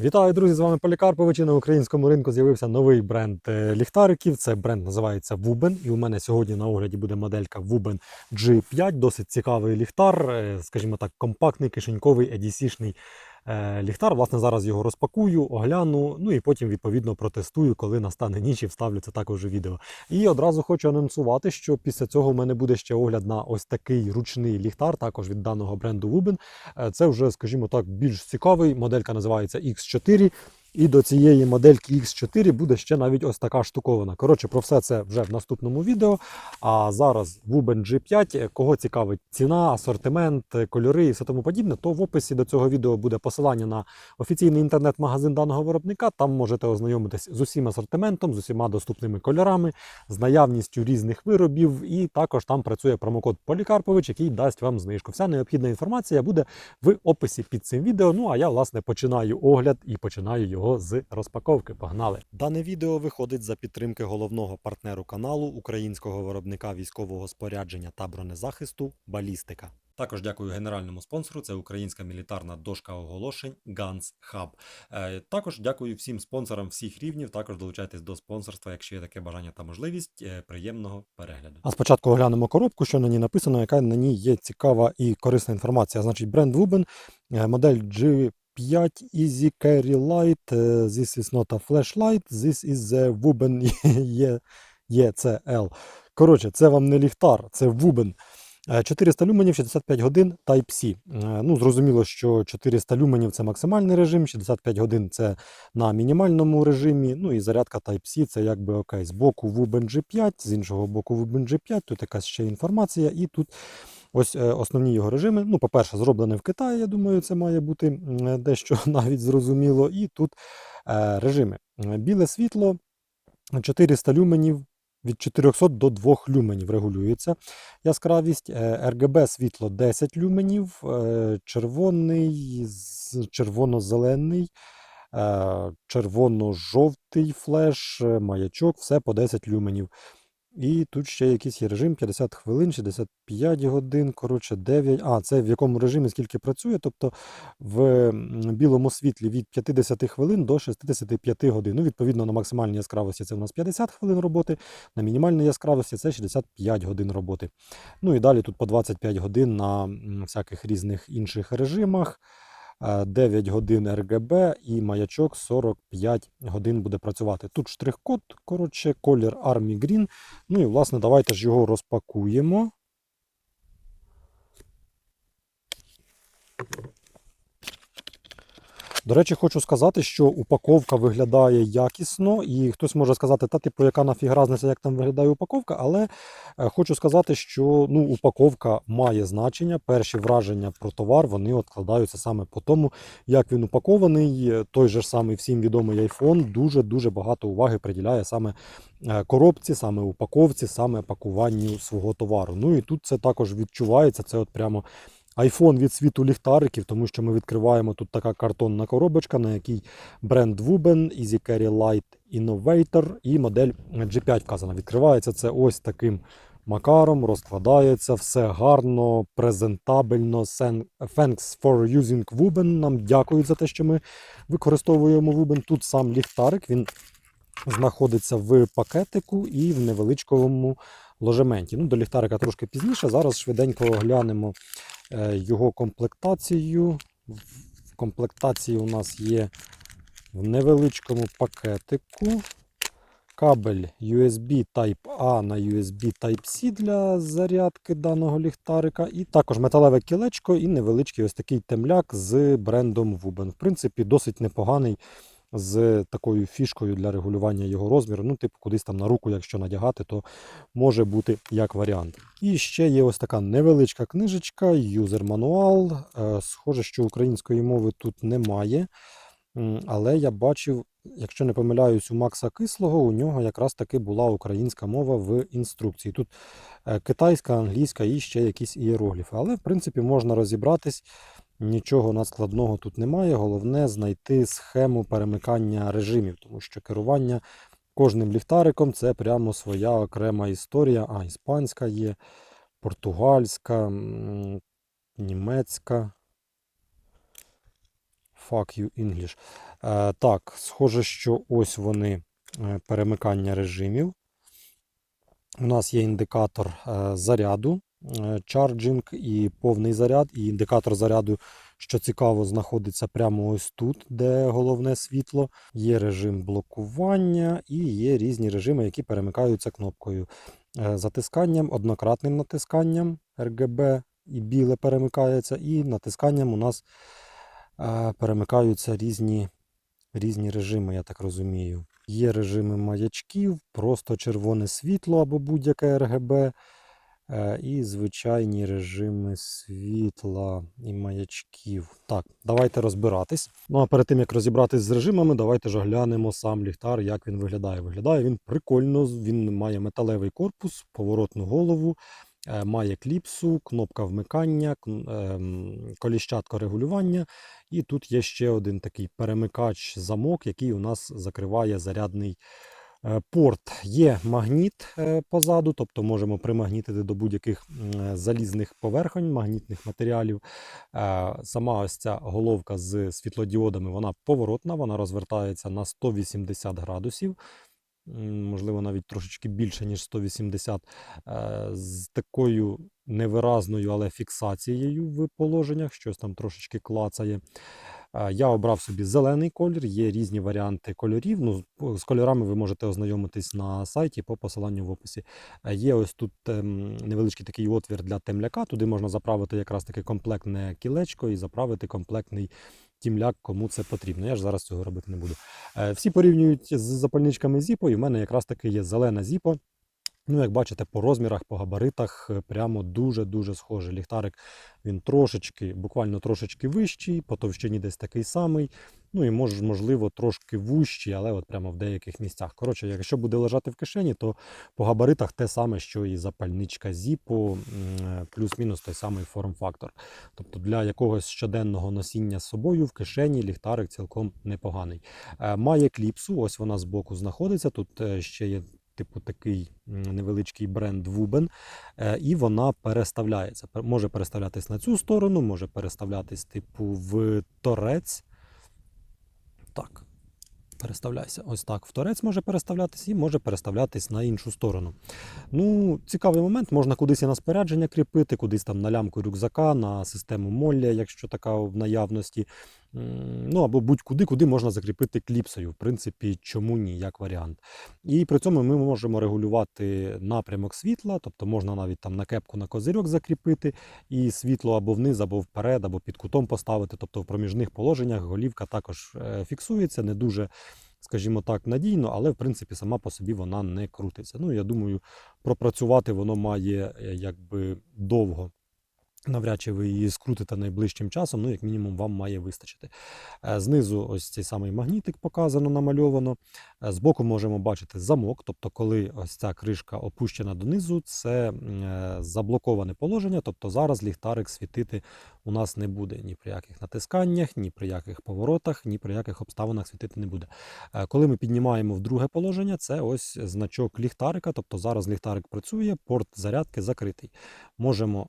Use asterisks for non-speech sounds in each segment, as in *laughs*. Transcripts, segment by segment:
Вітаю, друзі! З вами Полікарпович. І на українському ринку з'явився новий бренд е, ліхтариків. Це бренд називається Wuben. І у мене сьогодні на огляді буде моделька Wuben G5. Досить цікавий ліхтар, е, скажімо так, компактний, кишеньковий, EDC-шний е, ліхтар. Власне, зараз його розпакую, огляну, ну і потім відповідно протестую, коли настане ніч і вставлю це також у відео. І одразу хочу анонсувати, що після цього в мене буде ще огляд на ось такий ручний ліхтар, також від даного бренду Wuben. Е, Це вже, скажімо так, більш цікавий. Моделька називається X4. І до цієї модельки X4 буде ще навіть ось така штуковина. Коротше, про все це вже в наступному відео. А зараз Wuben G5. Кого цікавить ціна, асортимент, кольори і все тому подібне, то в описі до цього відео буде посилання на офіційний інтернет-магазин даного виробника. Там можете ознайомитись з усім асортиментом, з усіма доступними кольорами, з наявністю різних виробів. І також там працює промокод Полікарпович, який дасть вам знижку. Вся необхідна інформація буде в описі під цим відео. Ну а я власне починаю огляд і починаю його з розпаковки. Погнали! Дане відео виходить за підтримки головного партнеру каналу українського виробника військового спорядження та бронезахисту Балістика. Також дякую генеральному спонсору. Це українська мілітарна дошка оголошень Guns Hub. Е, також дякую всім спонсорам всіх рівнів. Також долучайтесь до спонсорства, якщо є таке бажання та можливість. Е, приємного перегляду. А спочатку оглянемо коробку, що на ній написано, яка на ній є цікава і корисна інформація. Значить, бренд е, модель G5 Easy Carry Light. е, This is not a flashlight, this is the Wuben ECL. Коротше, це вам не ліхтар, це Wuben. Е, 400 люменів, 65 годин Type-C. Е, Ну, зрозуміло, що 400 люменів це максимальний режим, 65 годин це на мінімальному режимі. Ну і зарядка Type-C це якби окей. З боку Wuben G5, з іншого боку Wuben G5, тут якась ще інформація, і тут ось е, основні його режими. Ну, по-перше, зроблене в Китаї, я думаю, це має бути е, дещо *laughs* навіть зрозуміло. І тут е, режими. Біле світло 400 люменів. Від 400 до 2 люменів регулюється яскравість. RGB світло 10 люменів, червоний, червоно-зелений, червоно-жовтий флеш, маячок, все по 10 люменів. І тут ще якийсь є режим 50 хвилин, 65 годин, коротше 9. А, це в якому режимі скільки працює. Тобто в білому світлі від 50 хвилин до 65 годин. Ну, відповідно, на максимальній яскравості це у нас 50 хвилин роботи, на мінімальній яскравості це 65 годин роботи. Ну і далі тут по 25 годин на всяких різних інших режимах. Е, 9 годин РГБ і маячок 45 годин буде працювати. Тут штрих-код, коротше, колір Army Green. Ну і власне, давайте ж його розпакуємо. До речі, хочу сказати, що упаковка виглядає якісно, і хтось може сказати, та типу, яка нафіг разниця, як там виглядає упаковка, але е, хочу сказати, що ну, упаковка має значення. Перші враження про товар вони от складаються саме по тому, як він упакований. Той же ж самий всім відомий iPhone дуже-дуже багато уваги приділяє саме е, коробці, саме упаковці, саме пакуванню свого товару. Ну і тут це також відчувається. Це от прямо iPhone від світу ліхтариків, тому що ми відкриваємо тут така картонна коробочка, на якій бренд Wuben, Easy Carry Light Innovator і модель G5 вказана. Відкривається це ось таким макаром, розкладається, все гарно, презентабельно. Thanks for using Wuben. Нам дякують за те, що ми використовуємо Wuben. Тут сам ліхтарик, він знаходиться в пакетику і в невеличкому ложементі. Ну, до ліхтарика трошки пізніше. Зараз швиденько оглянемо його комплектацію. В комплектації у нас є в невеличкому пакетику кабель USB Type-A на USB Type-C для зарядки даного ліхтарика, і також металеве кілечко і невеличкий ось такий темляк з брендом Wuben. В принципі, досить непоганий з такою фішкою для регулювання його розміру. Ну, типу, кудись там на руку, якщо надягати, то може бути як варіант. І ще є ось така невеличка книжечка, юзер-мануал. Е, Схоже, що української мови тут немає. Але я бачив, якщо не помиляюсь, у Макса Кислого у нього якраз таки була українська мова в інструкції. Тут е, китайська, англійська і ще якісь ієрогліфи. Але, в принципі, можна розібратись. Нічого надскладного тут немає. Головне знайти схему перемикання режимів, тому що керування кожним ліхтариком це прямо своя окрема історія. А, іспанська є, португальська, німецька, Fuck you English. Е, так, схоже, що ось вони е, перемикання режимів. У нас є індикатор е, заряду, чарджинг і повний заряд. І індикатор заряду, що цікаво, знаходиться прямо ось тут, де головне світло. Є режим блокування і є різні режими, які перемикаються кнопкою. Е, Затисканням, однократним натисканням RGB і біле перемикається, і натисканням у нас е, перемикаються різні, різні режими, я так розумію. Є режими маячків, просто червоне світло або будь-яке е, і звичайні режими світла і маячків. Так, давайте розбиратись. Ну а перед тим як розібратись з режимами, давайте ж оглянемо сам ліхтар, як він виглядає. Виглядає він прикольно. Він має металевий корпус, поворотну голову, е, має кліпсу, кнопка вмикання, ем, коліщатка регулювання. І тут є ще один такий перемикач замок, який у нас закриває зарядний е, порт. Є магніт е, позаду, тобто можемо примагнітити до будь-яких е, залізних поверхонь, магнітних матеріалів. Е, Сама ось ця головка з світлодіодами, вона поворотна, вона розвертається на 180 градусів. Можливо, навіть трошечки більше, ніж 180, е, з такою невиразною, але фіксацією в положеннях, щось там трошечки клацає. Я обрав собі зелений колір, є різні варіанти кольорів. Ну, з- кольорами ви можете ознайомитись на сайті по посиланню в описі. Е, Є ось тут ем, невеличкий такий отвір для темляка. Туди можна заправити якраз таке комплектне кілечко і заправити комплектний тімляк, кому це потрібно. Я ж зараз цього робити не буду. Е, Всі порівнюють з запальничками Zippo, і в мене якраз таки є зелена Zippo. Ну, як бачите, по розмірах, по габаритах е, прямо дуже-дуже схожий. Ліхтарик він трошечки, буквально трошечки вищий, по товщині десь такий самий. Ну і мож, можливо трошки вущий, але от прямо в деяких місцях. Коротше, якщо буде лежати в кишені, то по габаритах те саме, що і запальничка м, е, плюс-мінус той самий форм-фактор. Тобто для якогось щоденного носіння з собою в кишені ліхтарик цілком непоганий. Е, Має кліпсу, ось вона збоку знаходиться. Тут ще є типу такий невеличкий бренд Вубен, е, і вона переставляється. Може переставлятись на цю сторону, може переставлятись, типу, в торець. Так. Переставляйся. Ось так. В торець може переставлятись і може переставлятись на іншу сторону. Ну, цікавий момент, можна кудись і на спорядження кріпити, кудись там на лямку рюкзака, на систему молля, якщо така в наявності. Ну або будь-куди, куди можна закріпити кліпсою. В принципі, чому ні, як варіант. І при цьому ми можемо регулювати напрямок світла, тобто можна навіть там на кепку на козирьок закріпити, і світло або вниз, або вперед, або під кутом поставити. Тобто в проміжних положеннях голівка також е, фіксується, не дуже. Скажімо так, надійно, але в принципі сама по собі вона не крутиться. Ну, я думаю, пропрацювати воно має е, якби довго. Навряд чи ви її скрутите найближчим часом, ну, як мінімум, вам має вистачити. Е, Знизу ось цей самий магнітик показано, намальовано. Е, Збоку можемо бачити замок, тобто, коли ось ця кришка опущена донизу, це е, заблоковане положення, тобто зараз ліхтарик світити у нас не буде ні при яких натисканнях, ні при яких поворотах, ні при яких обставинах світити не буде. Коли ми піднімаємо в друге положення, це ось значок ліхтарика, тобто зараз ліхтарик працює, порт зарядки закритий. Можемо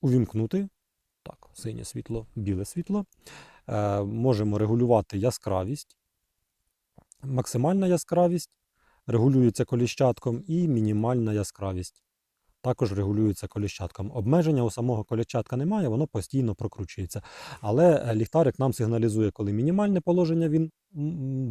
увімкнути. Так, синє світло, біле світло. Е, можемо регулювати яскравість. Максимальна яскравість регулюється коліщатком і мінімальна яскравість також регулюється коліщатком. Обмеження у самого коліщатка немає, воно постійно прокручується. Але е, ліхтарик нам сигналізує, коли мінімальне положення він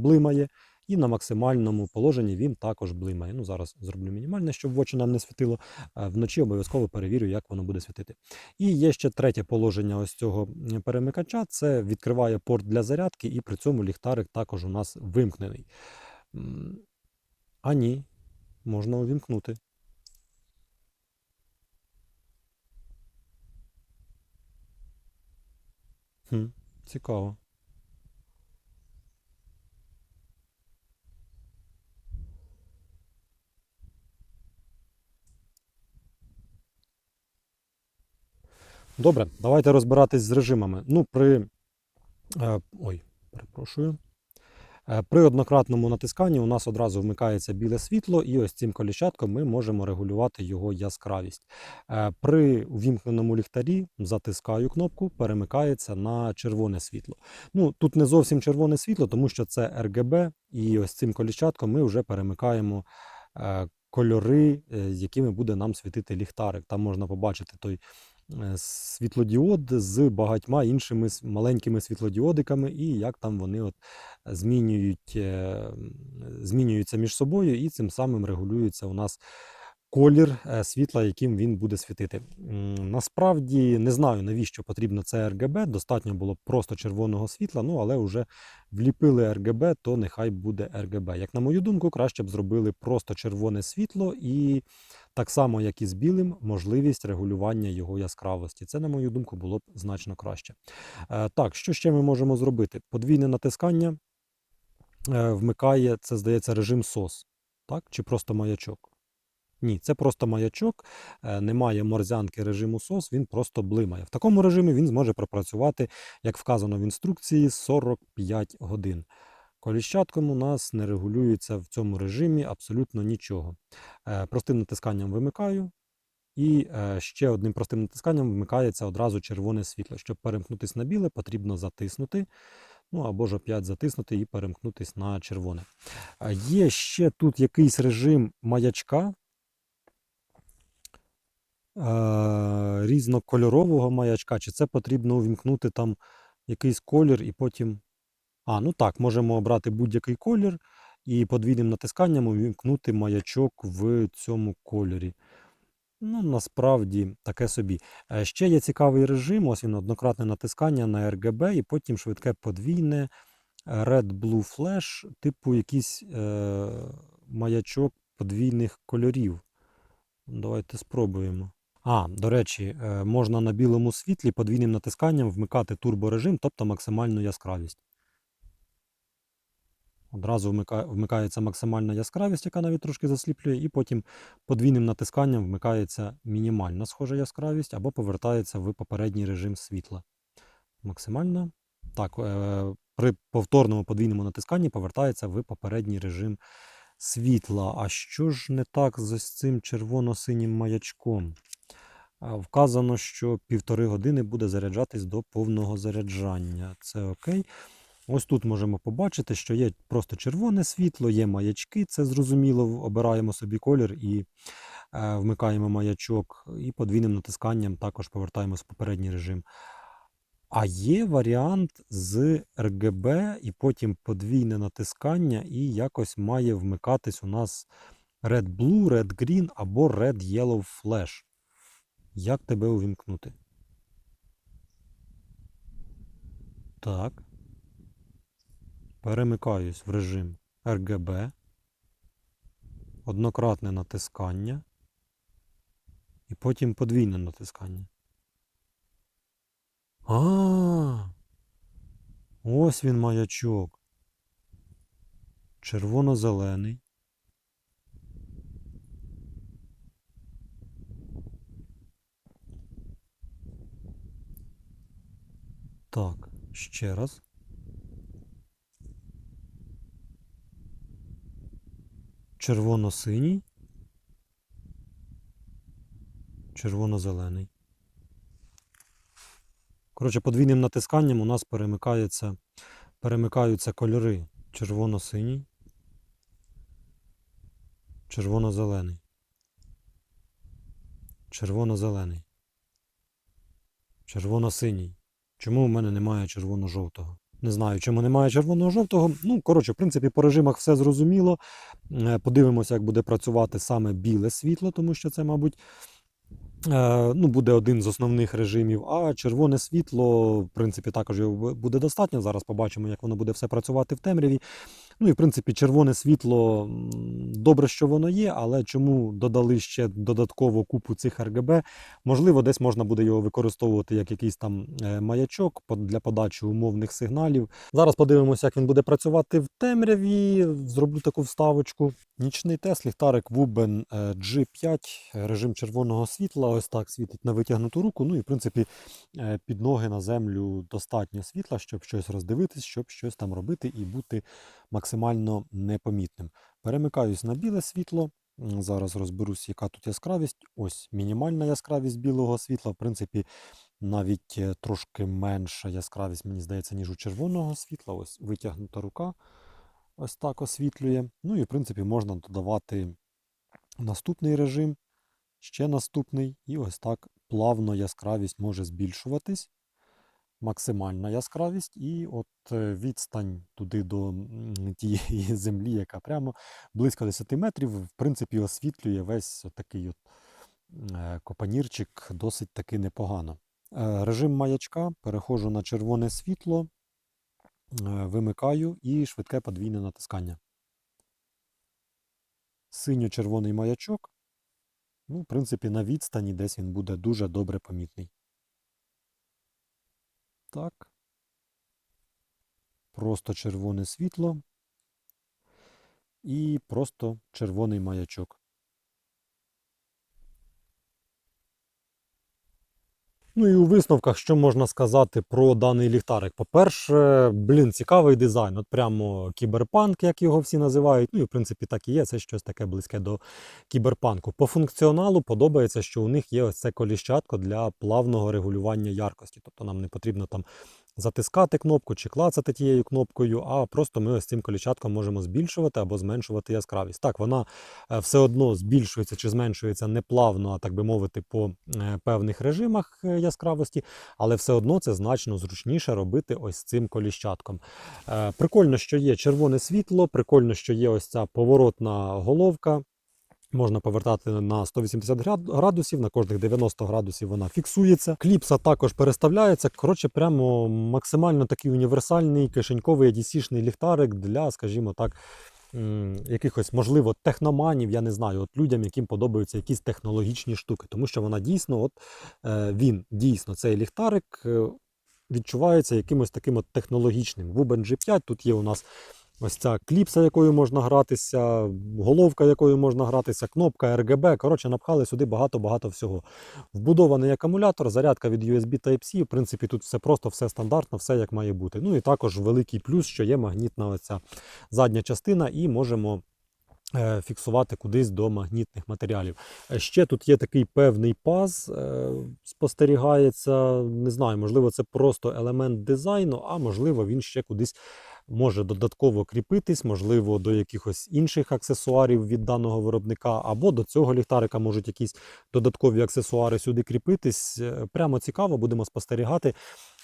блимає, і на максимальному положенні він також блимає. Ну, зараз зроблю мінімальне, щоб в очі нам не світило. Е, Вночі обов'язково перевірю, як воно буде світити. І є ще третє положення ось цього перемикача: це відкриває порт для зарядки, і при цьому ліхтарик також у нас вимкнений. А ні, можна увімкнути. Хм, цікаво. Добре, давайте розбиратись з режимами. Ну, при. Е, ой, перепрошую. Е, При однократному натисканні у нас одразу вмикається біле світло, і ось цим коліщатком ми можемо регулювати його яскравість. Е, При увімкненому ліхтарі затискаю кнопку, перемикається на червоне світло. Ну, тут не зовсім червоне світло, тому що це RGB, і ось цим коліщатком ми вже перемикаємо кольори, якими буде нам світити ліхтарик. Там можна побачити той світлодіод з багатьма іншими маленькими світлодіодиками, і як там вони от змінюють, е, змінюються між собою, і цим самим регулюється у нас колір е, світла, яким він буде світити. Насправді не знаю, навіщо потрібно це RGB. Достатньо було просто червоного світла, ну але вже вліпили RGB, то нехай буде RGB. Як на мою думку, краще б зробили просто червоне світло і так само, як і з білим, можливість регулювання його яскравості. Це, на мою думку, було б значно краще. Е, Так, що ще ми можемо зробити? Подвійне натискання е, вмикає, це здається, режим SOS, так? Чи просто маячок? Ні, це просто маячок, е, немає морзянки режиму SOS, він просто блимає. В такому режимі він зможе пропрацювати, як вказано в інструкції, 45 годин. Коліщатком у нас не регулюється в цьому режимі абсолютно нічого. Е, Простим натисканням вимикаю, і е, ще одним простим натисканням вмикається одразу червоне світло. Щоб перемкнутися на біле, потрібно затиснути. Ну або ж опять затиснути і перемкнутися на червоне. Є ще тут якийсь режим маячка, різнокольорового маячка, чи це потрібно увімкнути там якийсь колір і потім. А, ну так, можемо обрати будь-який колір і подвійним натисканням увімкнути маячок в цьому кольорі. Ну, насправді таке собі. Е, Ще є цікавий режим, ось він однократне натискання на RGB і потім швидке подвійне е, Red Blue Flash, типу якийсь е, маячок подвійних кольорів. Давайте спробуємо. А, до речі, е, можна на білому світлі подвійним натисканням вмикати турборежим, тобто максимальну яскравість. Одразу вмикається максимальна яскравість, яка навіть трошки засліплює, і потім подвійним натисканням вмикається мінімальна схожа яскравість або повертається в попередній режим світла. Максимальна. Так, е, при повторному подвійному натисканні повертається в попередній режим світла. А що ж не так з цим червоно-синім маячком? Вказано, що півтори години буде заряджатись до повного заряджання. Це окей. Ось тут можемо побачити, що є просто червоне світло, є маячки, це зрозуміло. Обираємо собі колір і е, вмикаємо маячок, і подвійним натисканням також повертаємось в попередній режим. А є варіант з RGB і потім подвійне натискання, і якось має вмикатись у нас Red Blue, Red Green або Red Yellow Flash. Як тебе увімкнути? Так. Перемикаюсь в режим RGB. Однократне натискання. І потім подвійне натискання. А, ось він маячок. Червоно-зелений. Так, ще раз. Червоно-синій. Червоно-зелений. Коротше, подвійним натисканням у нас перемикається, перемикаються кольори. Червоно-синій. Червоно-зелений. Червоно-зелений. Червоно-синій. Чому в мене немає червоно-жовтого? Не знаю, чому немає червоного-жовтого. Ну, коротше, в принципі, по режимах все зрозуміло. Е, Подивимося, як буде працювати саме біле світло, тому що це, мабуть, е, ну, буде один з основних режимів. А червоне світло, в принципі, також його буде достатньо. Зараз побачимо, як воно буде все працювати в темряві. Ну і в принципі, червоне світло добре, що воно є, але чому додали ще додатково купу цих РГБ? Можливо, десь можна буде його використовувати як якийсь там е, маячок для подачі умовних сигналів. Зараз подивимося, як він буде працювати в темряві. Зроблю таку вставочку. Нічний тест, ліхтарик Wuben е, G5, режим червоного світла. Ось так світить на витягнуту руку. Ну і в принципі е, під ноги на землю достатньо світла, щоб щось роздивитись, щоб щось там робити і бути максимально непомітним. Перемикаюсь на біле світло. Зараз розберусь, яка тут яскравість. Ось мінімальна яскравість білого світла. В принципі, навіть е, трошки менша яскравість, мені здається, ніж у червоного світла. Ось витягнута рука ось так освітлює. Ну і в принципі можна додавати наступний режим, ще наступний, і ось так плавно яскравість може збільшуватись. Максимальна яскравість, і от е, відстань туди до тієї *laughs* землі, яка прямо близько 10 метрів, в принципі, освітлює весь такий от е, копанірчик досить таки непогано. Е, Режим маячка, переходжу на червоне світло, вимикаю і швидке подвійне натискання. Синьо-червоний маячок. Ну, в принципі, на відстані десь він буде дуже добре помітний. Так. Просто червоне світло. І просто червоний маячок. Ну і у висновках, що можна сказати про даний ліхтарик? По-перше, блін, цікавий дизайн. От прямо кіберпанк, як його всі називають. Ну і в принципі так і є. Це щось таке близьке до кіберпанку. По функціоналу подобається, що у них є ось це коліщатко для плавного регулювання яркості. Тобто нам не потрібно там затискати кнопку чи клацати тією кнопкою, а просто ми ось цим коліщатком можемо збільшувати або зменшувати яскравість. Так, вона е, все одно збільшується чи зменшується не плавно, а так би мовити, по е, певних режимах е, яскравості, але все одно це значно зручніше робити ось цим коліщатком. Прикольно, що є червоне світло, прикольно, що є ось ця поворотна головка. Можна повертати на 180 градусів, на кожних 90 градусів вона фіксується. Кліпса також переставляється. Коротше, прямо максимально такий універсальний кишеньковий ADC-шний ліхтарик для, скажімо так, якихось, можливо, техноманів, я не знаю, от людям, яким подобаються якісь технологічні штуки. Тому що вона дійсно, от е, він дійсно, цей ліхтарик е, відчувається якимось таким от технологічним. Wuben G5 тут є у нас ось ця кліпса, якою можна гратися, головка, якою можна гратися, кнопка RGB. Коротше, напхали сюди багато-багато всього. Вбудований акумулятор, зарядка від USB Type-C. В принципі, тут все просто, все стандартно, все як має бути. Ну і також великий плюс, що є магнітна оця задня частина, і можемо. е, Фіксувати кудись до магнітних матеріалів. Е, Ще тут є такий певний паз, е, спостерігається. Не знаю, можливо, це просто елемент дизайну, а можливо, він ще кудись може додатково кріпитись, можливо, до якихось інших аксесуарів від даного виробника, або до цього ліхтарика можуть якісь додаткові аксесуари сюди кріпитись. Е, Прямо цікаво, будемо спостерігати.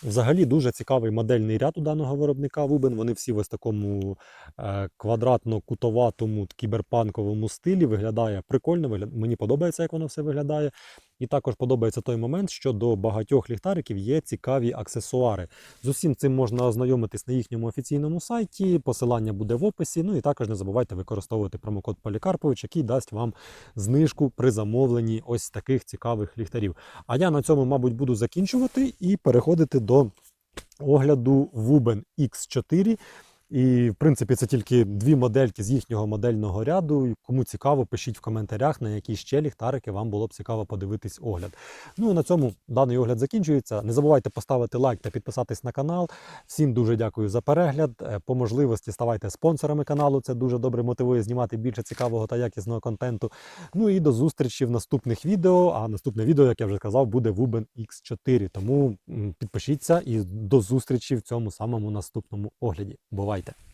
Взагалі дуже цікавий модельний ряд у даного виробника Wuben. Вони всі в ось такому е, квадратно-кутоватому кіберпанковому стилі. Виглядає прикольно. Мені подобається, як воно все виглядає. І також подобається той момент, що до багатьох ліхтариків є цікаві аксесуари. З усім цим можна ознайомитись на їхньому офіційному сайті. Посилання буде в описі. Ну і також не забувайте використовувати промокод Полікарпович, який дасть вам знижку при замовленні ось таких цікавих ліхтарів. А я на цьому, мабуть, буду закінчувати і переходити до огляду Wuben X4. І, в принципі, це тільки дві модельки з їхнього модельного ряду. Кому цікаво, пишіть в коментарях, на які ще ліхтарики вам було б цікаво подивитись огляд. Ну і на цьому даний огляд закінчується. Не забувайте поставити лайк та підписатись на канал. Всім дуже дякую за перегляд. Е, По можливості ставайте спонсорами каналу. Це дуже добре мотивує знімати більше цікавого та якісного контенту. Ну і до зустрічі в наступних відео. А наступне відео, як я вже казав, буде Wuben X4. Тому підпишіться і до зустрічі в цьому самому наступному огляді. Бувайте! ಆಯಿತು